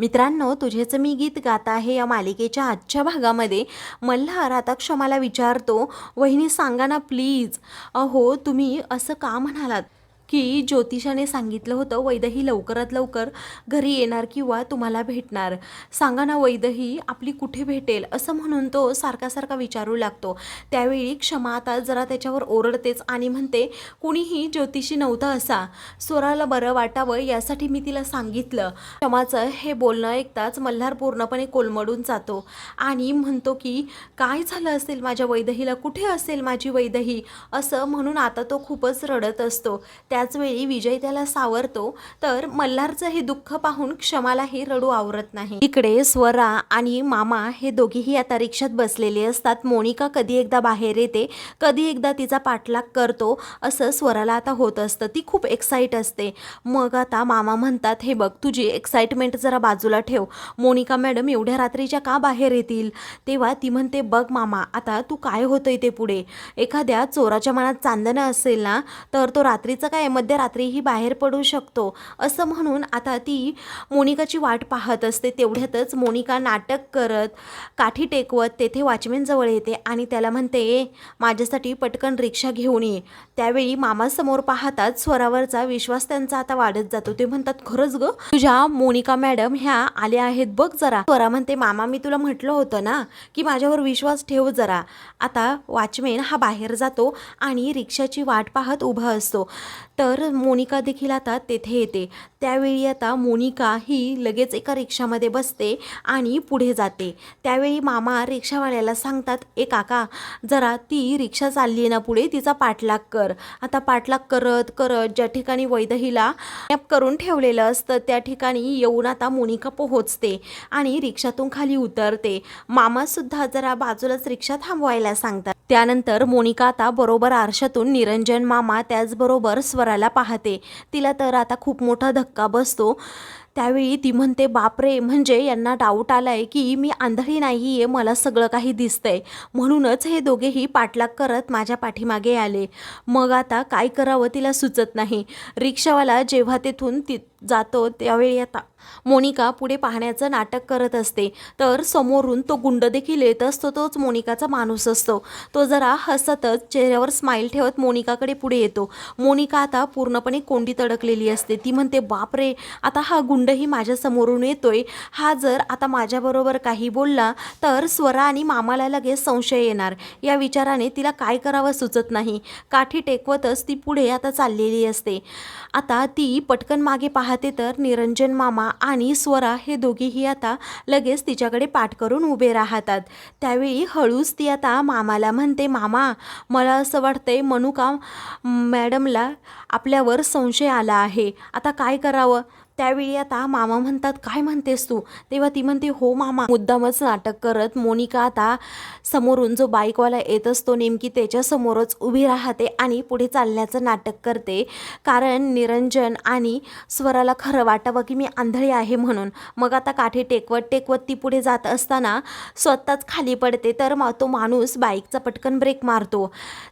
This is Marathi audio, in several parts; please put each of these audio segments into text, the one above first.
मित्रांनो तुझेच मी गीत गात आहे या मालिकेच्या आजच्या भागामध्ये. मल्हार आता क्षमाला विचारतो वहिनी सांगा ना प्लीज अहो तुम्ही असं का म्हणालात? की ज्योतिषाने सांगितलं होतं वैदही लवकरात लवकर घरी येणार किंवा तुम्हाला भेटणार. सांगा ना वैदही आपली कुठे भेटेल? असं म्हणून तो सारखा सारखा विचारू लागतो. त्यावेळी क्षमा आता जरा त्याच्यावर ओरडतेच आणि म्हणते कुणीही ज्योतिषी नव्हता असा. स्वराला बरं वाटावं यासाठी मी तिला सांगितलं. क्षमाचं हे बोलणं ऐकताच मल्हार पूर्णपणे कोलमडून जातो. आणि म्हणतो की काय झालं असेल माझ्या वैदहीला? कुठे असेल माझी वैदही? असं म्हणून आता तो खूपच रडत असतो. त्या त्याचवेळी विजय त्याला सावरतो तर मल्हारचं हे दुःख पाहून क्षमालाही रडू आवरत नाही. इकडे स्वरा आणि मामा हे दोघेही आता रिक्षात बसलेले असतात. मोनिका कधी एकदा बाहेर येते कधी एकदा तिचा पाठलाग करतो असं स्वराला आता होत असतं. ती खूप एक्साईट असते. मग आता मामा म्हणतात हे बघ तुझी एक्साइटमेंट जरा बाजूला ठेव. मोनिका मॅडम एवढ्या रात्रीच्या का बाहेर येतील? तेव्हा ती म्हणते बघ मामा आता तू काय होतंय ते पुढे? एखाद्या चोराच्या मनात चांदणं असेल ना तर तो रात्रीचं काय मध्यरात्रीही बाहेर पडू शकतो. असं म्हणून आता ती मोनिकाची वाट पाहत असते. तेवढ्यातच मोनिका नाटक करत काठी टेकवत तेथे वॉचमॅनजवळ येते आणि त्याला म्हणते ए माझ्यासाठी पटकन रिक्षा घेऊन ये. त्यावेळी मामासमोर पाहताच स्वरावरचा विश्वास त्यांचा आता वाढत जातो. ते म्हणतात खरंच ग तुझ्या मोनिका मॅडम ह्या आल्या आहेत बघ जरा. स्वरा म्हणते मामा मी तुला म्हटलं होतं ना की माझ्यावर विश्वास ठेव जरा. आता वॉचमॅन हा बाहेर जातो आणि रिक्षाची वाट पाहत उभा असतो. तर मोनिका देखील आता तेथे येते. त्यावेळी आता मोनिका ही लगेच एका रिक्षामध्ये बसते आणि पुढे जाते. त्यावेळी मामा रिक्षावाल्याला सांगतात ए काका जरा ती रिक्षा चालली आहे ना पुढे तिचा पाठलाग कर. आता पाठलाग करत करत ज्या ठिकाणी वैदहीला करून ठेवलेलं असतं त्या ठिकाणी येऊन आता मोनिका पोहोचते आणि रिक्षातून खाली उतरते. मामासुद्धा जरा बाजूलाच रिक्षा थांबवायला सांगतात. त्यानंतर मोनिका आता बरोबर आरशातून निरंजन मामा त्याचबरोबर स्वराला पाहते. तिला तर आता खूप मोठा धक्का बसतो. त्यावेळी ती म्हणते बापरे म्हणजे यांना डाऊट आलाय की मी आंधळी नाही आहे मला सगळं काही दिसतंय. म्हणूनच हे दोघेही पाठलाग करत माझ्या पाठीमागे आले. मग आता काय करावं तिला सुचत नाही. रिक्षावाला जेव्हा तेथून ती जातो त्यावेळी आता. मोनिका पुढे पाहण्याचं नाटक करत असते. तर समोरून तो गुंड देखील येत असतो. तोच मोनिकाचा माणूस असतो. तो जरा हसतच चेहऱ्यावर स्माईल ठेवत मोनिकाकडे पुढे येतो. मोनिका आता पूर्णपणे कोंडीत अडकलेली असते. ती म्हणते बापरे! आता हा गुंडही माझ्या समोरून येतोय. हा जर आता माझ्याबरोबर काही बोलला तर स्वरा आणि मामाला लगेच संशय येणार. या विचाराने तिला काय करावं सुचत नाही. काठी टेकवतच ती पुढे आता चाललेली असते. आता ती पटकन मागे पाहते तर निरंजन मामा आणि स्वरा हे दोघेही आता लगेच तिच्याकडे पाठ करून उभे राहतात. त्यावेळी हळूच ती आता मामाला म्हणते मामा मला असं वाटतंय मनुका मॅडमला आपल्यावर संशय आला आहे. आता काय करावं? त्यावेळी आता मामा म्हणतात काय म्हणतेस तू? तेव्हा ती म्हणते हो मामा मुद्दामच नाटक करत मोनिका आता समोरून जो बाईकवाला येत असतो नेमकी त्याच्यासमोरच उभी राहते आणि पुढे चालण्याचं नाटक करते. कारण निरंजन आणि स्वरा स्वराला खरं वाटावं की मी आंधळी आहे म्हणून. मग आता काठी टेकवत टेकवत ती पुढे जात असताना स्वतःच खाली पडते तर मा तो माणूस बाईकचा पटकन ब्रेक मारतो.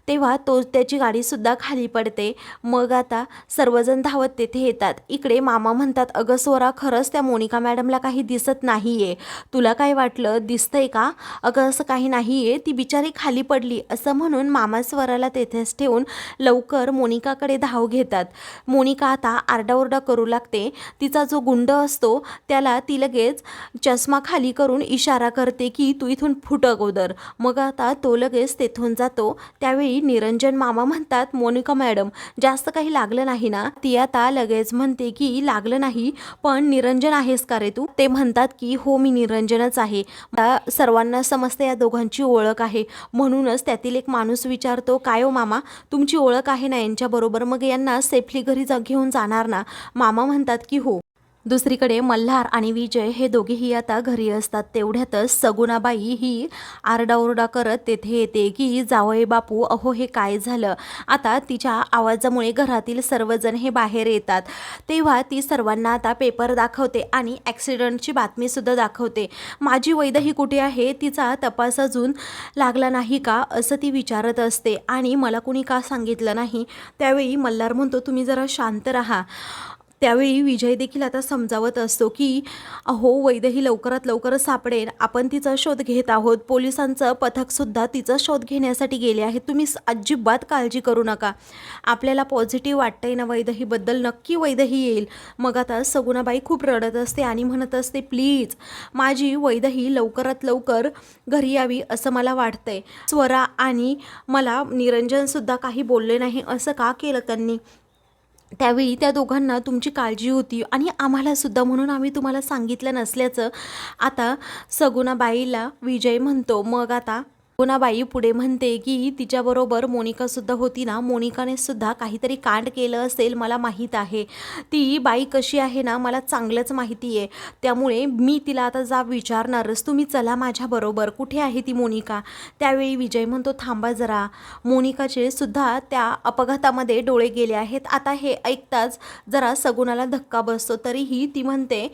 तेव्हा तो त्याची गाडीसुद्धा खाली पडते. मग आता सर्वजण धावत तेथे येतात. इकडे मामा म्हणतात अगं स्वरा खरंच त्या मोनिका मॅडमला काही दिसत नाही आहे तुला काय वाटलं? दिसतंय का? अगं असं काही नाही आहे ती बिचारी खाली पडली. असं म्हणून मामा स्वराला तेथेच ठेवून लवकर मोनिकाकडे धाव घेतात. मोनिका आता आरडाओरडा करू लागते. तिचा जो गुंड असतो त्याला ती लगेच चष्मा खाली करून इशारा करते की तू इथून फुट अगोदर. मग आता तो लगेच तेथून जातो. त्यावेळी निरंजन मामा म्हणतात मोनिका मॅडम जास्त काही लागलं नाही ना? ती आता लगेच म्हणते की लागलं नाही पण निरंजन आहेस का रे तू? ते म्हणतात की हो मी निरंजनच आहे. सर्वांना समजते या दोघांची ओळख आहे. म्हणूनच त्यातील एक माणूस विचारतो काय हो मामा तुमची ओळख आहे ना यांच्याबरोबर? मग यांना सेफली घरी जा घेऊन जाणार ना? मामा म्हणतात की हो. दुसरीकडे मल्हार आणि विजय हे दोघेही आता घरी असतात. तेवढ्यातच सगुणाबाई ही आरडाओरडा करत तेथे येते की जावई बापू अहो हे काय झालं? आता तिच्या आवाजामुळे घरातील सर्वजण हे बाहेर येतात. तेव्हा ती सर्वांना आता पेपर दाखवते आणि ॲक्सिडंटची बातमीसुद्धा दाखवते. माझी वैदही कुठे आहे? तिचा तपास अजून लागला नाही का? असं ती विचारत असते. आणि मला कुणी का सांगितलं नाही? त्यावेळी मल्हार म्हणतो तुम्ही जरा शांत राहा. त्यावेळी विजय देखील आता समजावत असतो की अहो वैदेही लवकरात लवकर सापडेल. आपण तिचा शोध घेत आहोत. पोलिसांचं पथकसुद्धा तिचा शोध घेण्यासाठी गेले आहे. तुम्ही अजिबात काळजी करू नका. आपल्याला पॉझिटिव्ह वाटतंय ना वैदेहीबद्दल नक्की वैद्यही येईल. मग आता सगुणाबाई खूप रडत असते आणि म्हणत असते प्लीज माझी वैदेही लवकरात लवकर घरी यावी असं मला वाटतंय. स्वरा आणि मला निरंजनसुद्धा काही बोलले नाही असं का केलं त्यांनी? त्यावेळी त्या दोघांना तुमची काळजी होती आणि आम्हालासुद्धा म्हणून आम्ही तुम्हाला सांगितलं नसल्याचं आता सगुणाबाईला विजय म्हणतो. मग आता सगुणाबाई पुढे म्हणते की तिच्याबरोबर मोनिकासुद्धा होती ना? मोनिकाने सुद्धा काहीतरी कांड केलं असेल मला माहीत आहे. ती बाई कशी आहे ना मला चांगलंच माहिती आहे. त्यामुळे मी तिला आता जा विचारणारच. तुम्ही चला माझ्याबरोबर कुठे आहे ती मोनिका? त्यावेळी विजय म्हणतो थांबा जरा. मोनिकाचे सुद्धा त्या अपघातामध्ये डोळे गेले आहेत. आता हे ऐकताच जरा सगुणाला धक्का बसतो. तरीही ती म्हणते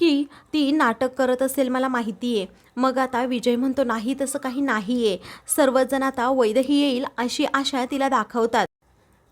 की ती नाटक करत असेल मला माहिती आहे मग आता विजय म्हणतो नाही तसं काही नाही आहे सर्वजण आता वैदही येईल अशी आशा तिला दाखवतात.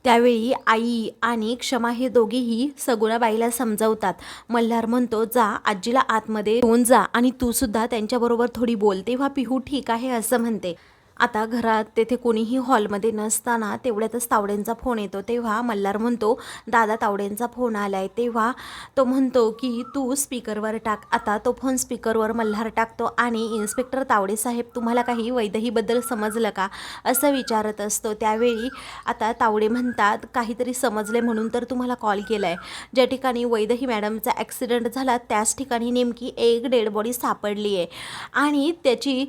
त्यावेळी आई आणि क्षमा हे दोघेही सगुणाबाईला समजवतात. मल्हार म्हणतो जा आजीला आतमध्ये घेऊन जा आणि तू सुद्धा त्यांच्याबरोबर थोडी बोल. तेव्हा पिहू ठीक आहे असं म्हणते. आता घरात तेथे कोणीही हॉलमध्ये नसताना तेवढ्यातच तावडेंचा फोन येतो. तेव्हा मल्हार म्हणतो दादा तावडेंचा फोन आला आहे तेव्हा तो म्हणतो की तू स्पीकरवर टाक. आता तो फोन स्पीकरवर मल्हार टाकतो आणि इन्स्पेक्टर तावडे साहेब तुम्हाला काही वैदहीबद्दल समजलं का? असं विचारत असतो. त्यावेळी आता तावडे म्हणतात काहीतरी समजले म्हणून तर तुम्हाला कॉल केला आहे ज्या ठिकाणी वैदही मॅडमचा ॲक्सिडेंट झाला त्याच ठिकाणी नेमकी एक डेड बॉडी सापडली आहे आणि त्याची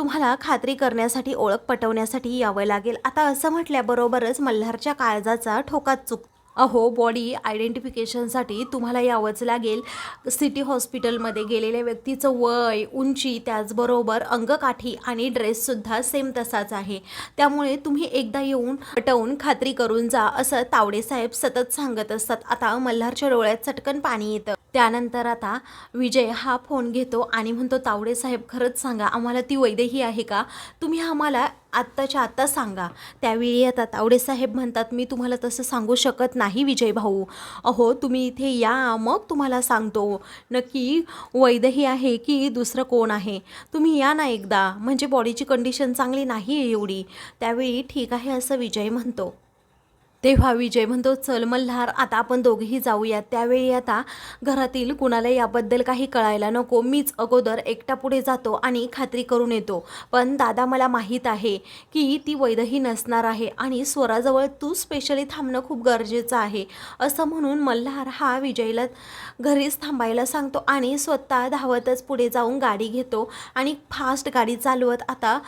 तुम्हाला खात्री करण्यासाठी ओळख पटवण्यासाठी यावं लागेल. आता असं म्हटल्याबरोबरच मल्हारच्या काळजाचा ठोकाच चुक अहो बॉडी आयडेंटिफिकेशनसाठी तुम्हाला यावंच लागेल. सिटी हॉस्पिटलमध्ये गेलेल्या व्यक्तीचं वय उंची त्याचबरोबर अंगकाठी आणि ड्रेससुद्धा सेम तसाच आहे. त्यामुळे तुम्ही एकदा येऊन पटवून खात्री करून जा असं तावडेसाहेब सतत सांगत असतात. आता मल्हारच्या डोळ्यात चटकन पाणी येतं. त्यानंतर आता विजय हा फोन घेतो आणि म्हणतो तावडे साहेब खरंच सांगा आम्हाला ती वैदेही आहे का? तुम्ही आम्हाला आत्ताच्या आत्ता सांगा. त्यावेळी आता तावडे साहेब म्हणतात मी तुम्हाला तसं सांगू शकत नाही विजय भाऊ. अहो तुम्ही इथे या मग तुम्हाला सांगतो. नक्की वैदही आहे की दुसरं कोण आहे? तुम्ही या ना एकदा. म्हणजे बॉडीची कंडिशन चांगली नाही आहे एवढी. त्यावेळी ठीक आहे असं विजय म्हणतो. तेव्हा विजय म्हणतो चल मल्हार आता आपण दोघेही जाऊयात. त्यावेळी आता घरातील कुणाला याबद्दल काही कळायला नको. मीच अगोदर एकटा पुढे जातो आणि खात्री करून येतो. पण दादा मला माहीत आहे की ती वैदही नसणार आहे आणि स्वराजवळ तू स्पेशली थांबणं खूप गरजेचं आहे. असं म्हणून मल्हार हा विजयला घरीच थांबायला सांगतो आणि स्वतः धावतच पुढे जाऊन गाडी घेतो आणि फास्ट गाडी चालवत आता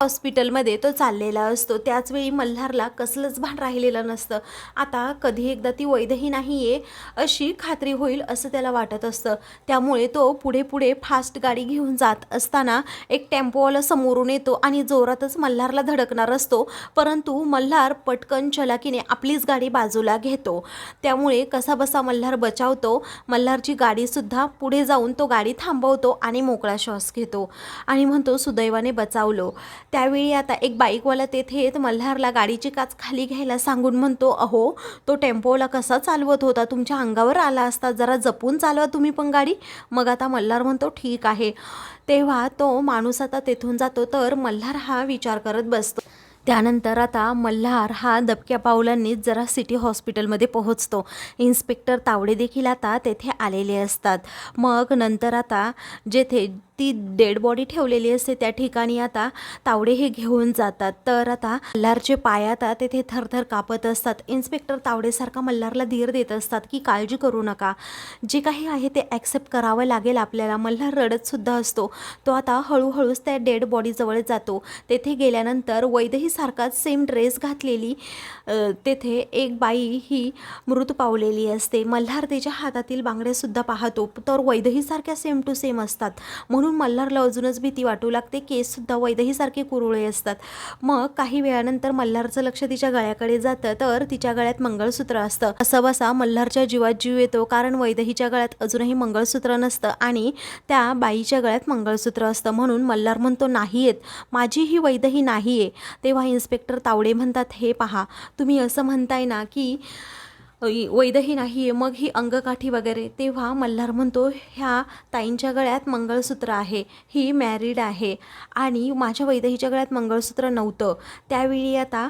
हॉस्पिटलमध्ये तो चाललेला असतो. त्याचवेळी मल्हारला कसलंच भान राहिलेलं नसतं. असतं आता कधी एकदा ती वैधही नाही आहे अशी खात्री होईल असं त्याला वाटत असतं. त्यामुळे तो पुढे पुढे फास्ट गाडी घेऊन जात असताना एक टेम्पोवाला समोरून येतो आणि जोरातच मल्हारला धडकणार असतो. परंतु मल्हार पटकन चलाकीने आपलीच गाडी बाजूला घेतो. त्यामुळे कसाबसा मल्हार बचावतो. मल्हारची गाडीसुद्धा पुढे जाऊन तो गाडी थांबवतो आणि मोकळा श्वास घेतो आणि म्हणतो सुदैवाने बचावलो. त्यावेळी आता एक बाईकवाला तेथे येत मल्हारला गाडीची काच खाली घ्यायला सांगून म्हणतो अहो तो टेम्पोला कसा चालवत होता? तुमच्या अंगावर आला असता. जरा जपून चालवा तुम्ही पण गाडी. मग आता मल्हार म्हणतो ठीक आहे. तेव्हा तो माणूस आता तेथून जातो तर मल्हार हा विचार करत बसतो. त्यानंतर आता मल्हार हा दबक्या पावलांनीच जरा सिटी हॉस्पिटलमध्ये पोहोचतो. इन्स्पेक्टर तावडे देखील आता तेथे आलेले असतात. मग नंतर आता जेथे ती डेड बॉडी ठेवलेली असते त्या ठिकाणी आता तावडे हे घेऊन जातात. तर आता मल्हारचे पाय आता तेथे थरथर कापत असतात. इन्स्पेक्टर तावडेसारखा मल्हारला धीर देत असतात की काळजी करू नका. जे काही आहे ते ॲक्सेप्ट करावं लागेल आपल्याला. मल्हार रडतसुद्धा असतो. तो आता हळूहळूच त्या डेड बॉडीजवळ जातो. तेथे गेल्यानंतर वैदही सारखाच सेम ड्रेस घातलेली तेथे एक बाई ही मृत पावलेली असते. मल्हार तिच्या हातातील बांगड्यासुद्धा पाहतो. तर वैदहीसारख्या सेम टू सेम असतात. म्हणून म्हणून मल्हारला अजूनच भीती वाटू लागते. केससुद्धा वैदहीसारखे कुरुळे असतात. मग काही वेळानंतर मल्हारचं लक्ष तिच्या गळ्याकडे जातं तर तिच्या गळ्यात मंगळसूत्र असतं. असं बसा मल्हारच्या जीवात जीव येतो कारण वैदहीच्या गळ्यात अजूनही मंगळसूत्र नसतं आणि त्या बाईच्या गळ्यात मंगळसूत्र असतं. म्हणून मल्हार म्हणतो नाही येत. माझी ही वैदही नाही आहे तेव्हा इन्स्पेक्टर तावडे म्हणतात हे पहा तुम्ही असं म्हणताय ना की वैदही नाही आहे मग ही अंगकाठी वगैरे. तेव्हा मल्हार म्हणतो ह्या ताईंच्या गळ्यात मंगळसूत्र आहे ही मॅरिड आहे. आणि माझ्या वैदहीच्या गळ्यात मंगळसूत्र नव्हतं. त्यावेळी आता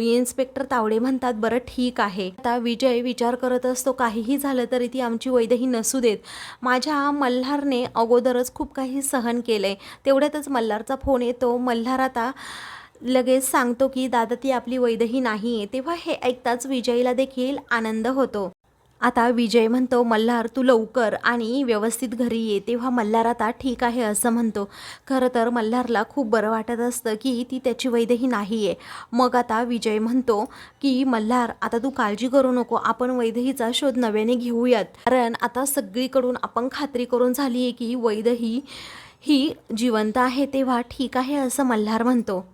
इन्स्पेक्टर तावडे म्हणतात बरं ठीक आहे. आता विजय विचार करत असतो काहीही झालं तरी ती आमची वैदही नसू देत. माझ्या मल्हारने अगोदरच खूप काही सहन केलं आहे तेवढ्यातच मल्हारचा फोन येतो. मल्हार आता लगेच सांगतो की दादा ती आपली वैदही नाही आहे तेव्हा हे ऐकताच विजयला देखील आनंद होतो. आता विजय म्हणतो मल्हार तू लवकर आणि व्यवस्थित घरी ये. तेव्हा मल्हार आता ठीक आहे असं म्हणतो. खरं तर मल्हारला खूप बरं वाटत असतं की ती त्याची वैदही नाही आहे मग आता विजय म्हणतो की मल्हार आता तू काळजी करू नको. आपण वैदहीचा शोध नव्याने घेऊयात. कारण आता सगळीकडून आपण खात्री करून झाली आहे की वैदही ही जिवंत आहे. तेव्हा ठीक आहे असं मल्हार म्हणतो.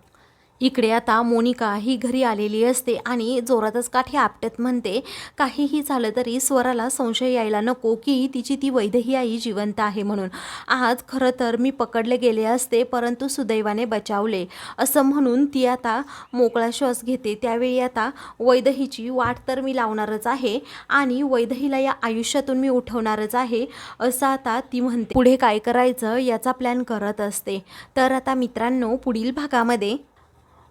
इकडे आता मोनिका ही घरी आलेली असते आणि जोरातच काठी आपटत म्हणते काहीही झालं तरी स्वराला संशय यायला नको की तिची ती वैदही आई जिवंत आहे म्हणून. आज खरं तर मी पकडले गेले असते परंतु सुदैवाने बचावले. असं म्हणून ती आता मोकळा श्वास घेते. त्यावेळी आता वैदहीची वाट तर मी लावणारच आहे आणि वैदहीला या आयुष्यातून मी उठवणारच आहे असं आता ती म्हणते. पुढे काय करायचं याचा प्लॅन करत असते. तर आता मित्रांनो पुढील भागामध्ये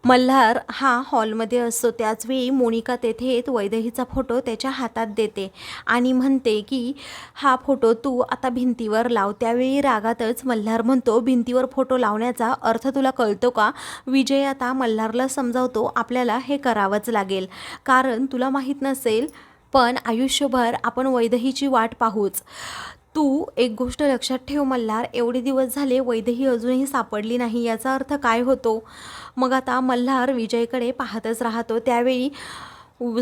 मल्हार हा हॉलमध्ये असतो. त्याचवेळी मोनिका तेथे येत वैदेहीचा फोटो त्याच्या हातात देते आणि म्हणते की हा फोटो तू आता भिंतीवर लाव. त्यावेळी रागातच मल्हार म्हणतो भिंतीवर फोटो लावण्याचा अर्थ तुला कळतो का? विजय आता मल्हारला समजावतो आपल्याला हे करावंच लागेल. कारण तुला माहीत नसेल पण आयुष्यभर आपण वैदहीची वाट पाहूच. तू एक गोष्ट लक्षात ठेव मल्हार एवढे दिवस झाले वैद्यही अजूनही सापडली नाही याचा अर्थ काय होतो? मग आता मल्हार विजयकडे पाहतच राहतो. त्यावेळी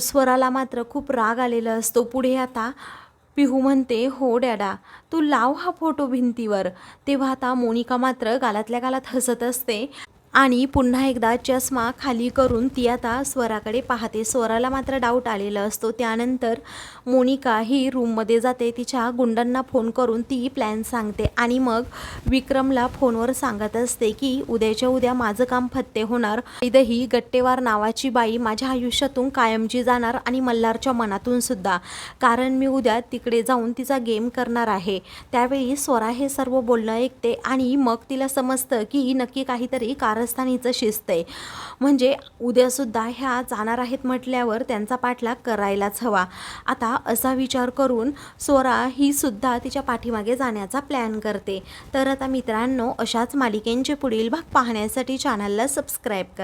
स्वराला मात्र खूप राग आलेला असतो. पुढे आता पिहू म्हणते हो डॅडा तू लाव हा फोटो भिंतीवर. तेव्हा आता मोनिका मात्र गालातल्या गालात हसत असते. आणि पुन्हा एकदा चष्मा खाली करून ती आता स्वराकडे पाहते. स्वराला मात्र डाऊट आलेला असतो. त्यानंतर मोनिका ही रूममध्ये जाते. तिच्या गुंडांना फोन करून ती प्लॅन सांगते. आणि मग विक्रमला फोनवर सांगत असते की उद्याच्या उद्या माझं काम फत्ते होणार. इथंही गट्टेवार नावाची बाई माझ्या आयुष्यातून कायमची जाणार आणि मल्हारच्या मनातून सुद्धा. कारण मी उद्या तिकडे जाऊन तिचा गेम करणार आहे. त्यावेळी स्वरा हे सर्व बोलणं ऐकते आणि मग तिला समजतं की नक्की काहीतरी कारण कारस्थानीचं शिस्त. आहे म्हणजे उद्यासुद्धा ह्या जाणार आहेत म्हटल्यावर त्यांचा पाठलाग करायलाच हवा. आता असा विचार करून सोरा ही सुद्धा तिच्या पाठीमागे जाण्याचा प्लॅन करते. तर आता मित्रांनो अशाच मालिकेंचे पुढील भाग पाहण्यासाठी चॅनलला सबस्क्राईब करा.